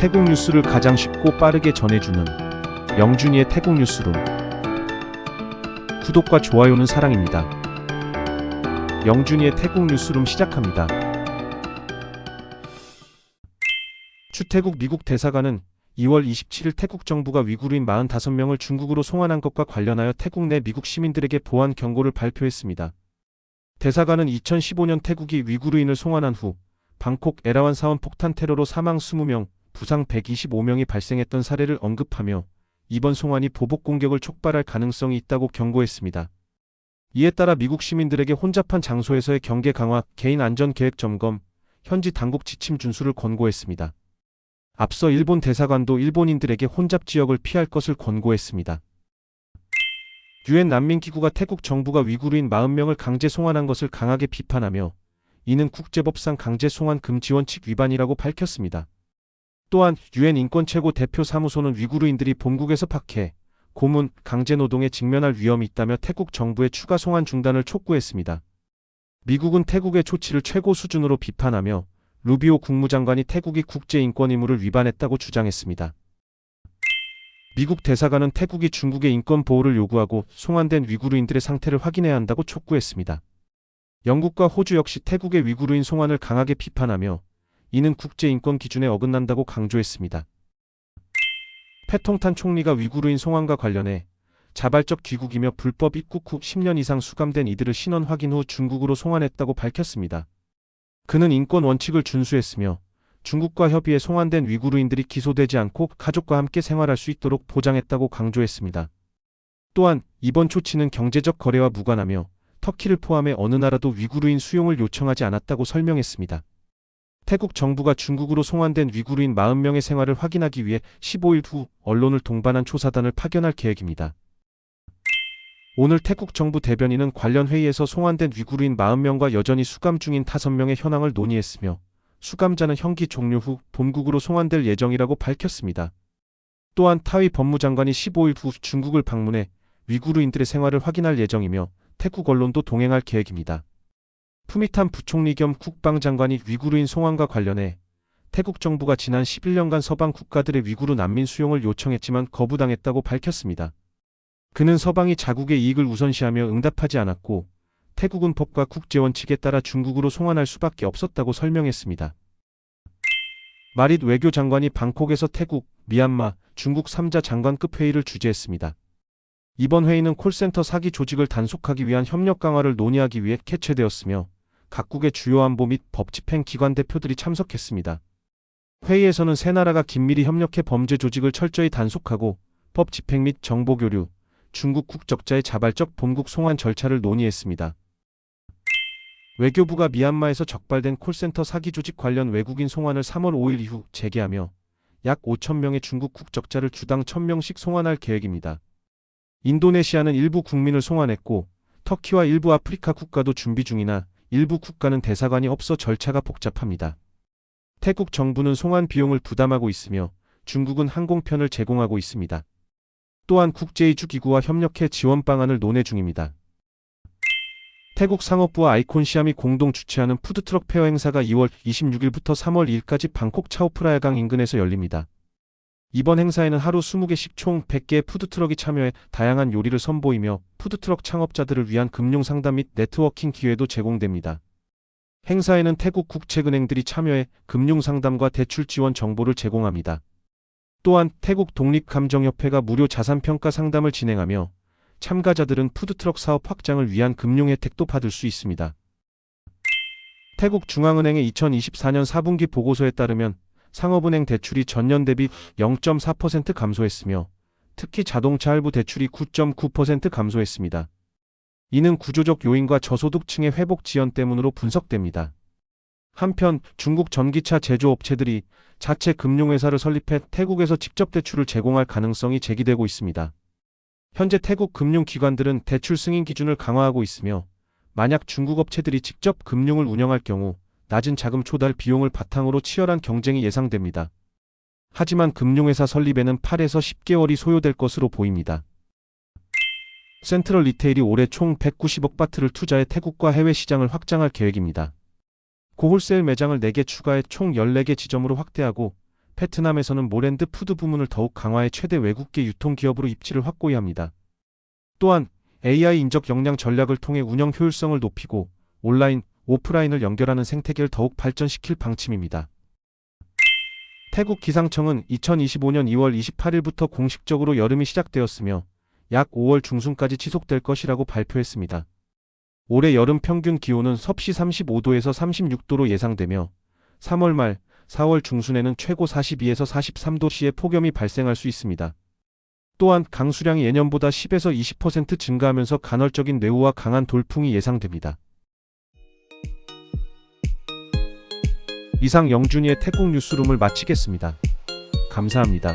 태국 뉴스를 가장 쉽고 빠르게 전해주는 영준이의 태국 뉴스룸. 구독과 좋아요는 사랑입니다. 영준이의 태국 뉴스룸 시작합니다. 추태국 미국 대사관은 2월 27일 태국 정부가 위구르인 45명을 중국으로 송환한 것과 관련하여 태국 내 미국 시민들에게 보안 경고를 발표했습니다. 대사관은 2015년 태국이 위구르인을 송환한 후 방콕 에라완 사원 폭탄 테러로 사망 20명, 부상 125명이 발생했던 사례를 언급하며 이번 송환이 보복 공격을 촉발할 가능성이 있다고 경고했습니다. 이에 따라 미국 시민들에게 혼잡한 장소에서의 경계 강화, 개인 안전 계획 점검, 현지 당국 지침 준수를 권고했습니다. 앞서 일본 대사관도 일본인들에게 혼잡 지역을 피할 것을 권고했습니다. 유엔 난민기구가 태국 정부가 위구르인 40명을 강제 송환한 것을 강하게 비판하며 이는 국제법상 강제 송환 금지 원칙 위반이라고 밝혔습니다. 또한 유엔 인권 최고 대표 사무소는 위구르인들이 본국에서 박해, 고문, 강제 노동에 직면할 위험이 있다며 태국 정부의 추가 송환 중단을 촉구했습니다. 미국은 태국의 조치를 최고 수준으로 비판하며 루비오 국무장관이 태국이 국제인권 의무를 위반했다고 주장했습니다. 미국 대사관은 태국이 중국의 인권 보호를 요구하고 송환된 위구르인들의 상태를 확인해야 한다고 촉구했습니다. 영국과 호주 역시 태국의 위구르인 송환을 강하게 비판하며 이는 국제인권 기준에 어긋난다고 강조했습니다. 패통탄 총리가 위구르인 송환과 관련해 자발적 귀국이며 불법 입국 후 10년 이상 수감된 이들을 신원 확인 후 중국으로 송환했다고 밝혔습니다. 그는 인권 원칙을 준수했으며 중국과 협의해 송환된 위구르인들이 기소되지 않고 가족과 함께 생활할 수 있도록 보장했다고 강조했습니다. 또한 이번 조치는 경제적 거래와 무관하며 터키를 포함해 어느 나라도 위구르인 수용을 요청하지 않았다고 설명했습니다. 태국 정부가 중국으로 송환된 위구르인 40명의 생활을 확인하기 위해 15일 후 언론을 동반한 조사단을 파견할 계획입니다. 오늘 태국 정부 대변인은 관련 회의에서 송환된 위구르인 40명과 여전히 수감 중인 5명의 현황을 논의했으며 수감자는 형기 종료 후 본국으로 송환될 예정이라고 밝혔습니다. 또한 타위 법무장관이 15일 후 중국을 방문해 위구르인들의 생활을 확인할 예정이며 태국 언론도 동행할 계획입니다. 푸미탄 부총리 겸 국방장관이 위구르인 송환과 관련해 태국 정부가 지난 11년간 서방 국가들의 위구르 난민 수용을 요청했지만 거부당했다고 밝혔습니다. 그는 서방이 자국의 이익을 우선시하며 응답하지 않았고 태국은 법과 국제 원칙에 따라 중국으로 송환할 수밖에 없었다고 설명했습니다. 마릿 외교 장관이 방콕에서 태국, 미얀마, 중국 3자 장관급 회의를 주재했습니다. 이번 회의는 콜센터 사기 조직을 단속하기 위한 협력 강화를 논의하기 위해 개최되었으며 각국의 주요 안보 및 법 집행 기관 대표들이 참석했습니다. 회의에서는 세 나라가 긴밀히 협력해 범죄 조직을 철저히 단속하고 법 집행 및 정보 교류, 중국 국적자의 자발적 본국 송환 절차를 논의했습니다. 외교부가 미얀마에서 적발된 콜센터 사기 조직 관련 외국인 송환을 3월 5일 이후 재개하며 약 5천 명의 중국 국적자를 주당 1,000명씩 송환할 계획입니다. 인도네시아는 일부 국민을 송환했고 터키와 일부 아프리카 국가도 준비 중이나 일부 국가는 대사관이 없어 절차가 복잡합니다. 태국 정부는 송환 비용을 부담하고 있으며 중국은 항공편을 제공하고 있습니다. 또한 국제이주기구와 협력해 지원 방안을 논의 중입니다. 태국 상업부와 아이콘 시암이 공동 주최하는 푸드트럭 페어 행사가 2월 26일부터 3월 2일까지 방콕 차오프라야강 인근에서 열립니다. 이번 행사에는 하루 20개씩 총 100개의 푸드트럭이 참여해 다양한 요리를 선보이며 푸드트럭 창업자들을 위한 금융 상담 및 네트워킹 기회도 제공됩니다. 행사에는 태국 국책은행들이 참여해 금융 상담과 대출 지원 정보를 제공합니다. 또한 태국 독립감정협회가 무료 자산평가 상담을 진행하며 참가자들은 푸드트럭 사업 확장을 위한 금융 혜택도 받을 수 있습니다. 태국 중앙은행의 2024년 4분기 보고서에 따르면 상업은행 대출이 전년 대비 0.4% 감소했으며 특히 자동차 할부 대출이 9.9% 감소했습니다. 이는 구조적 요인과 저소득층의 회복 지연 때문으로 분석됩니다. 한편 중국 전기차 제조업체들이 자체 금융회사를 설립해 태국에서 직접 대출을 제공할 가능성이 제기되고 있습니다. 현재 태국 금융기관들은 대출 승인 기준을 강화하고 있으며 만약 중국 업체들이 직접 금융을 운영할 경우 낮은 자금 초달 비용을 바탕으로 치열한 경쟁이 예상됩니다. 하지만 금융회사 설립에는 8에서 10개월이 소요될 것으로 보입니다. 센트럴 리테일이 올해 총 190억 바트를 투자해 태국과 해외 시장을 확장할 계획입니다. 고홀세일 매장을 4개 추가해 총 14개 지점으로 확대하고 베트남에서는 모랜드 푸드 부문을 더욱 강화해 최대 외국계 유통기업으로 입지를 확고히 합니다. 또한 AI 인적 역량 전략을 통해 운영 효율성을 높이고 온라인, 오프라인을 연결하는 생태계를 더욱 발전시킬 방침입니다. 태국 기상청은 2025년 2월 28일부터 공식적으로 여름이 시작되었으며 약 5월 중순까지 지속될 것이라고 발표했습니다. 올해 여름 평균 기온은 섭씨 35도에서 36도로 예상되며 3월 말, 4월 중순에는 최고 42에서 43도씨의 폭염이 발생할 수 있습니다. 또한 강수량이 예년보다 10에서 20% 증가하면서 간헐적인 뇌우와 강한 돌풍이 예상됩니다. 이상 영준이의 태국 뉴스룸을 마치겠습니다. 감사합니다.